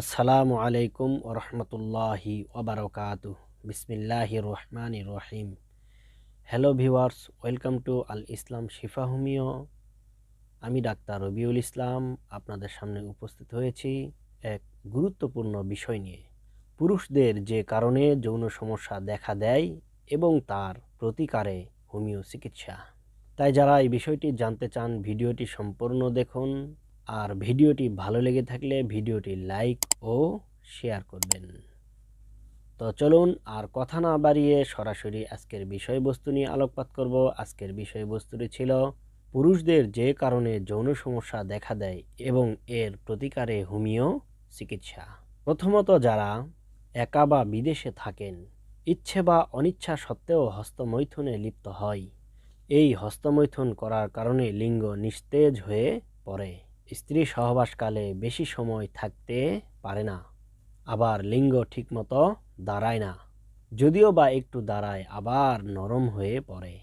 আসসালামু আলাইকুম ওরহমতুল্লাহি ওবরকাত বিসমিল্লাহ রহমান রহিম। Hello viewers welcome to Al Islam Shifa homeo আমি ডাক্তার রবিউল ইসলাম, আপনাদের সামনে উপস্থিত হয়েছি এক গুরুত্বপূর্ণ বিষয় নিয়ে। পুরুষদের যে কারণে যৌন সমস্যা দেখা দেয় এবং তার প্রতিকারে হোমিও চিকিৎসা। তাই যারা এই বিষয়টি জানতে চান, ভিডিওটি সম্পূর্ণ দেখুন। আর ভিডিওটি ভালো লেগে থাকলে ভিডিওটি লাইক ও শেয়ার করবেন। তো চলুন আর কথা না বাড়িয়ে সরাসরি আজকের বিষয়বস্তু নিয়ে আলোকপাত করব। আজকের বিষয়বস্তুটি ছিল পুরুষদের যে কারণে যৌন সমস্যা দেখা দেয় এবং এর প্রতিকারে হোমিও চিকিৎসা। প্রথমত যারা একা বা বিদেশে থাকেন, ইচ্ছে বা অনিচ্ছা সত্ত্বেও হস্তমৈথুনে লিপ্ত হয়। এই হস্তমৈথুন করার কারণে লিঙ্গ নিস্তেজ হয়ে পড়ে। স্ত্রী সহবাসকালে বেশি সময় থাকতে পারে না, আবার লিঙ্গ ঠিকমতো দাঁড়ায় না, যদিও বা একটু দাঁড়ায়, আবার নরম হয়ে পড়ে,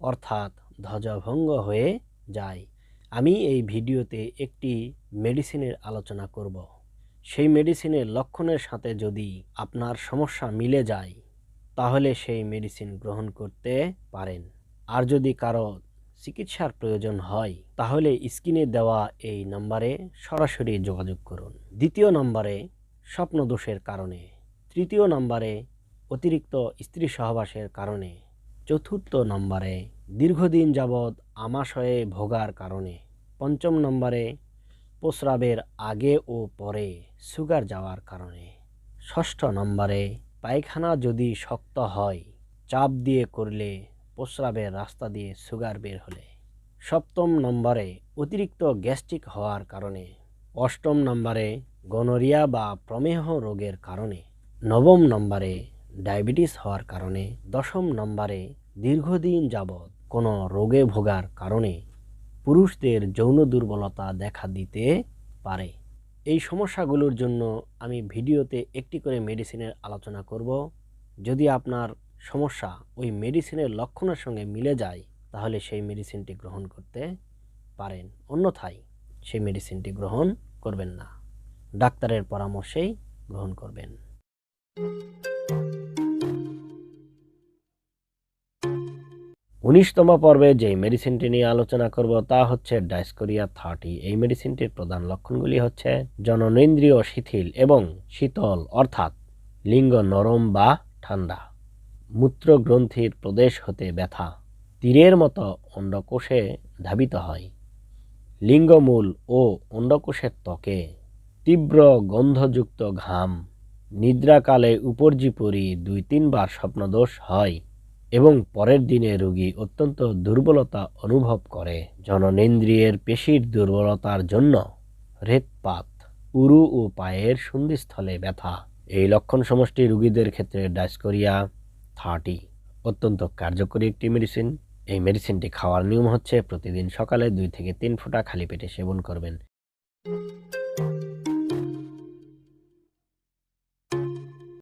অর্থাৎ ধ্বজভঙ্গ হয়ে যায়। আমি এই ভিডিওতে একটি মেডিসিনের আলোচনা করব। সেই মেডিসিনের লক্ষণের সাথে যদি আপনার সমস্যা মিলে যায়, তাহলে সেই মেডিসিন গ্রহণ করতে পারেন। আর যদি কারও চিকিৎসার প্রয়োজন হয়, তাহলে স্ক্রিনে দেওয়া এই নম্বরে সরাসরি যোগাযোগ করুন। দ্বিতীয় নম্বরে স্বপ্নদোষের কারণে, তৃতীয় নম্বরে অতিরিক্ত স্ত্রী সহবাসের কারণে, চতুর্থ নম্বরে দীর্ঘদিন যাবৎ আমাশয়ে ভোগার কারণে, পঞ্চম নম্বরে প্রস্রাবের আগে ও পরে সুগার যাওয়ার কারণে, ষষ্ঠ নম্বরে পায়খানা যদি শক্ত হয়, চাপ দিয়ে করলে প্রস্রাবের রাস্তা দিয়ে সুগার বের হলে। সপ্তম নম্বরে অতিরিক্ত গ্যাস্ট্রিক হওয়ার কারণে। অষ্টম নম্বরে গনোরিয়া বা প্রমেহ রোগের কারণে। নবম নম্বরে ডায়াবেটিস হওয়ার কারণে। দশম নম্বরে দীর্ঘদিন যাবৎ কোনো রোগে ভোগার কারণে পুরুষদের যৌন দুর্বলতা দেখা দিতে পারে। এই সমস্যাগুলোর জন্য আমি ভিডিওতে একটি করে মেডিসিনের আলোচনা করব। যদি আপনার সমস্যা ওই মেডিসিনের লক্ষণের সঙ্গে মিলে যায়, তাহলে সেই মেডিসিনটি গ্রহণ করতে পারেন। অন্যথায় সেই মেডিসিনটি গ্রহণ করবেন না। ডাক্তারের পরামর্শেই গ্রহণ করবেন। উনিশতম পর্বে যে মেডিসিনটি নিয়ে আলোচনা করব, তা হচ্ছে ডাইসকোরিয়া থার্টি এই মেডিসিনটির প্রধান লক্ষণগুলি হচ্ছে জননেন্দ্রিয় শিথিল এবং শীতল, অর্থাৎ লিঙ্গ নরম বা ঠান্ডা। মূত্রগ্রন্থির প্রদেশ হতে ব্যথা। তীরের মতো অন্ডকোষে ধাবিত হয়। লিঙ্গমূল ও অন্ডকোষের ত্বকে তীব্র গন্ধযুক্ত ঘাম। নিদ্রাকালে উপর্যিপরি দুই তিনবার স্বপ্নদোষ হয় এবং পরের দিনে রোগী অত্যন্ত দুর্বলতা অনুভব করে। জননেন্দ্রিয়ের পেশির দুর্বলতার জন্য হৃৎপাত, উরু ও পায়ের সন্ধিস্থলে ব্যথা। এই লক্ষণ সমষ্টি রোগীদের ক্ষেত্রে ডাইসকোরিয়া থার্টি। অত্যন্ত কার্যকরী একটি মেডিসিন এই মেডিসিনটি খাওয়ার নিয়ম হচ্ছে প্রতিদিন সকালে দুই থেকে তিন ফোঁটা খালি পেটে সেবন করবেন।